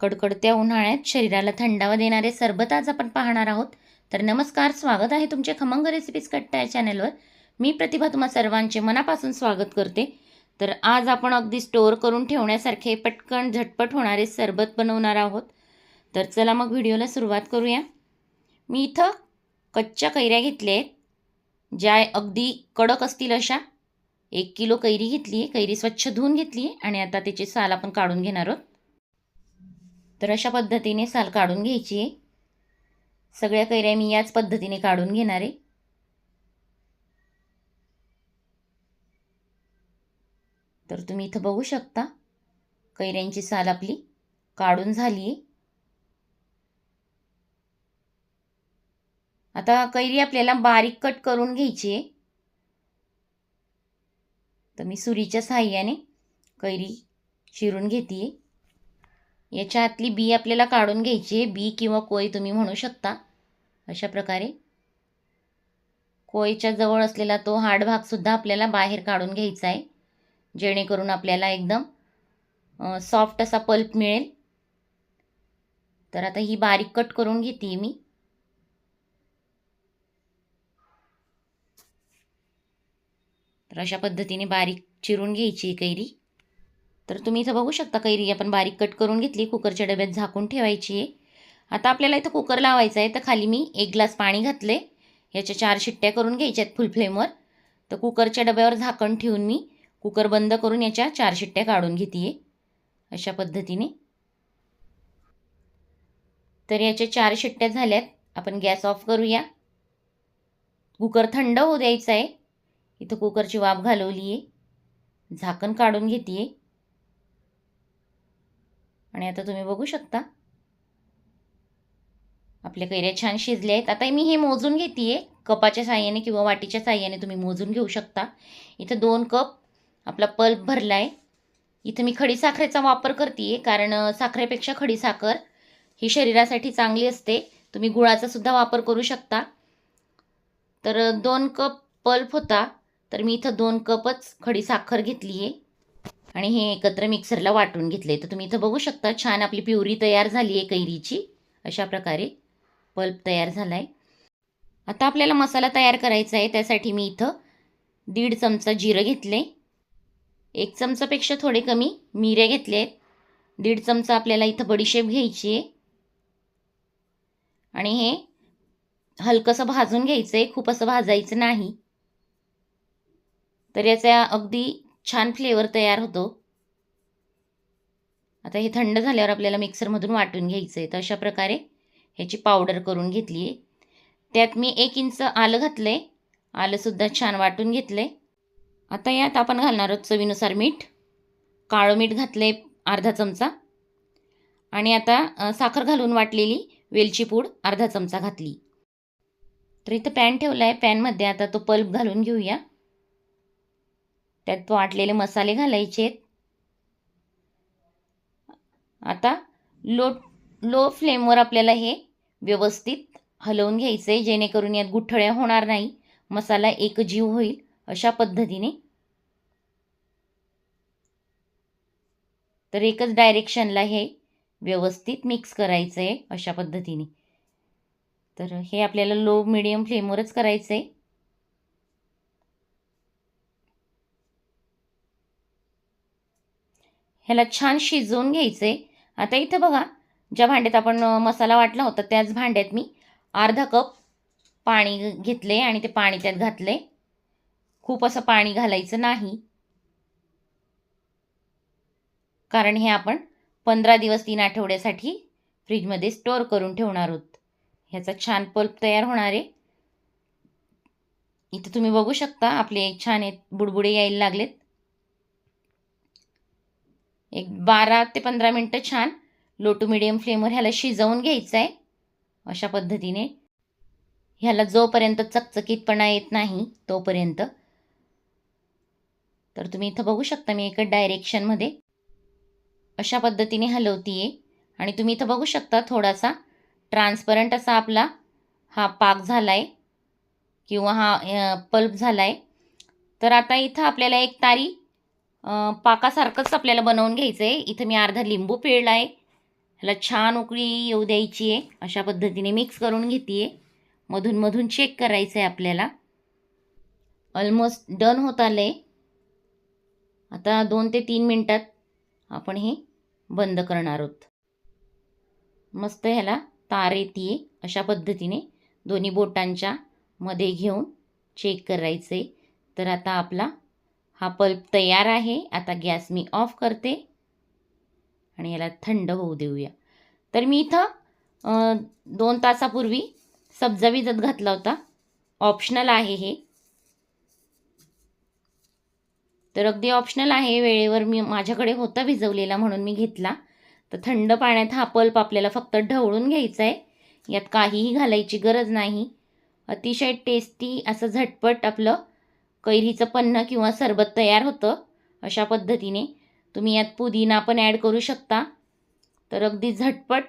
कडकडत्या उन्हाळ्यात शरीराला थंडावा देणारे सरबत आज आपण पाहणार आहोत. तर नमस्कार स्वागत आहे तुमचे खमंग रेसिपीज कट्टा या चॅनलवर मी प्रतिभा तुम्हा सर्वांचे मनापासून स्वागत करते. तर आज आपण अगदी स्टोअर करून ठेवण्यासारखे पटकन झटपट होणारे सरबत बनवणार आहोत. तर चला मग व्हिडिओला सुरुवात करूया. मी इथं कच्च्या कैऱ्या घेतल्या आहेत ज्या अगदी कडक असतील अशा. एक किलो कैरी घेतली आहे कैरी स्वच्छ धुवून घेतली आहे आणि आता त्याची साल आपण काढून घेणार आहोत. तर अशा पद्धतीने साल काढून घ्यायची आहे. सगळ्या कैऱ्या मी याच पद्धतीने काढून घेणार आहे. तर तुम्ही इथं बघू शकता कैऱ्यांची साल आपली काढून झाली आहे. आता कैरी आपल्याला बारीक कट करून घ्यायची आहे. तर मी सुरीच्या साह्याने कैरी चिरून घेते याच्या आतली बी आपल्याला काढून घ्यायची आहे. बी किंवा कोय तुम्ही म्हणू शकता. अशा प्रकारे. कोयच्या जवळ असलेला तो हार्ड भागसुद्धा आपल्याला बाहेर काढून घ्यायचा आहे. जेणेकरून आपल्याला एकदम सॉफ्ट असा पल्प मिळेल. तर आता ही बारीक कट करून घेते मी. तर अशा पद्धतीने बारीक चिरून घ्यायची कैरी. तर तुम्ही इथं बघू शकता कैरी आपण बारीक कट करून घेतली कुकरच्या डब्यात झाकून ठेवायची आहे. आता आपल्याला इथं कुकर लावायचं आहे तर खाली मी एक ग्लास पाणी घातले याच्या चार शिट्ट्या करून घ्यायच्या आहेत फुल फ्लेमवर. तर कुकरच्या डब्यावर झाकण ठेवून मी कुकर बंद करून याच्या चार शिट्ट्या काढून घेते आहे अशा पद्धतीने. तर याच्या चार शिट्ट्या झाल्यात. आपण गॅस ऑफ करूया. कुकर थंड होऊ द्यायचा आहे. इथं कुकरची वाफ घालवली आहे झाकण काढून घेते आहे आणि आता तुम्ही बघू शकता. आपल्या कैऱ्या छान शिजल्या आहेत. आता मी हे मोजून घेते आहे कपाच्या साह्याने किंवा वाटीच्या साह्याने तुम्ही मोजून घेऊ शकता. इथं दोन कप आपला पल्प भरला आहे इथं मी खडी साखरेचा वापर करते कारण साखरेपेक्षा खडी साखर ही शरीरासाठी चांगली असते. तुम्ही गुळाचा सुद्धा वापर करू शकता. तर दोन कप पल्प होता. तर मी इथं दोन कपच खडी साखर घेतली आहे आणि हे एकत्र मिक्सरला वाटून घेतले तर तुम्ही इथं बघू शकता छान आपली प्युरी तयार झाली आहे कैरीची. अशा प्रकारे पल्प तयार झाला आहे आता आपल्याला मसाला तयार करायचा आहे त्यासाठी मी इथं दीड चमचा जिरं घेतले एक चमचापेक्षा थोडे कमी मिरे घेतले आहेत दीड चमचा आपल्याला इथं बडीशेप घ्यायची आहे आणि हे हलकंसं भाजून घ्यायचं आहे खूप असं भाजायचं नाही. तर याचा अगदी छान फ्लेवर तयार होतो. आता हे थंड झाल्यावर आपल्याला मिक्सरमधून वाटून घ्यायचं आहे तर अशा प्रकारे ह्याची पावडर करून घेतली आहे त्यात मी एक इंच आलं घातलं आहे आलंसुद्धा छान वाटून घेतलं आहे आता यात आपण घालणार आहोत चवीनुसार मीठ. काळं मीठ घातलं आहे अर्धा चमचा. आणि आता साखर घालून वाटलेली वेलची पूड अर्धा चमचा घातली. तर इथं पॅन ठेवला आहे पॅनमध्ये आता तो पल्प घालून घेऊया. त्यात वाटलेले मसाले घालायचे आहेत. आता लो लो फ्लेमवर आपल्याला हे व्यवस्थित हलवून घ्यायचं आहे जेणेकरून यात गुठळ्या होणार नाही. मसाला एकजीव होईल अशा पद्धतीने. तर एकच डायरेक्शनला हे व्यवस्थित मिक्स करायचं आहे अशा पद्धतीने. तर हे आपल्याला लो मिडियम फ्लेमवरच करायचं आहे ह्याला छान शिजवून घ्यायचं. आहे आता इथं बघा ज्या भांड्यात आपण मसाला वाटला होता त्याच भांड्यात मी अर्धा कप पाणी घेतले आणि ते पाणी त्यात घातले. खूप असं पाणी घालायचं नाही. कारण हे आपण पंधरा दिवस तीन आठवड्यासाठी फ्रीजमध्ये स्टोअर करून ठेवणार आहोत. ह्याचा छान पल्प तयार होणार आहे. इथं तुम्ही बघू शकता आपले छान आहेत बुडबुडे यायला लागलेत. एक बारा ते पंधरा मिनटं छान लो टू मिडियम फ्लेमवर ह्याला शिजवून घ्यायचं आहे अशा पद्धतीने ह्याला जोपर्यंत चकचकीतपणा येत नाही तोपर्यंत. तर तुम्ही इथं बघू शकता मी एका डायरेक्शनमध्ये अशा पद्धतीने हलवतीये. आहे आणि तुम्ही इथं बघू शकता थोडासा ट्रान्सपरंट असा आपला हा पाक झाला आहे किंवा हा पल्प झाला आहे तर आता इथं आपल्याला एक तारी पाकासारखंच आपल्याला बनवून घ्यायचं आहे इथं मी अर्धा लिंबू पिळला आहे ह्याला छान उकळी येऊ द्यायची आहे. अशा पद्धतीने मिक्स करून घेते आहे मधून मधून चेक करायचं आहे आपल्याला. ऑलमोस्ट डन होत आलं आहे आता दोन ते तीन मिनटात आपण हे बंद करणार आहोत. मस्त ह्याला तार येते अशा पद्धतीने दोन्ही बोटांच्या मध्ये घेऊन चेक करायचं आहे तर आता आपला हा पल्प तयार आहे. आता गॅस मी ऑफ करते. आणि याला थंड होऊ देऊया. तर मी इथं दोन तासापूर्वी सब्जा विजत घातला होता. ऑप्शनल आहे हे. तर अगदी ऑप्शनल आहे. वेळेवर मी माझ्याकडे होता भिजवलेला म्हणून मी घेतला. तर थंड पाण्यात हा पल्प आपल्याला फक्त ढवळून घ्यायचा आहे यात काहीही घालायची गरज नाही. अतिशय टेस्टी असं झटपट आपलं कैरीचं पन्न किंवा सरबत तयार होतं अशा पद्धतीने. तुम्ही यात पुदिना पण ॲड करू शकता. तर अगदी झटपट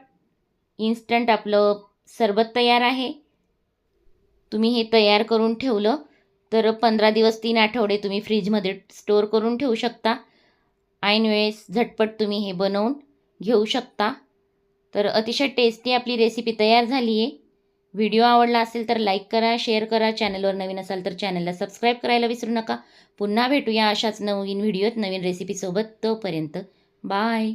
इन्स्टंट आपलं सरबत तयार आहे. तुम्ही हे तयार करून ठेवलं तर पंधरा दिवस तीन आठवडे तुम्ही फ्रीजमध्ये स्टोअर करून ठेवू शकता. ऐनवेळेस झटपट तुम्ही हे बनवून घेऊ शकता. तर अतिशय टेस्टी आपली रेसिपी तयार झाली आहे व्हिडिओ आवडला असेल तर लाईक करा शेअर करा चॅनलवर नवीन असाल तर चॅनलला सबस्क्राईब करायला विसरू नका. पुन्हा भेटूया अशाच नवीन व्हिडिओत नवीन रेसिपीसोबत तोपर्यंत बाय.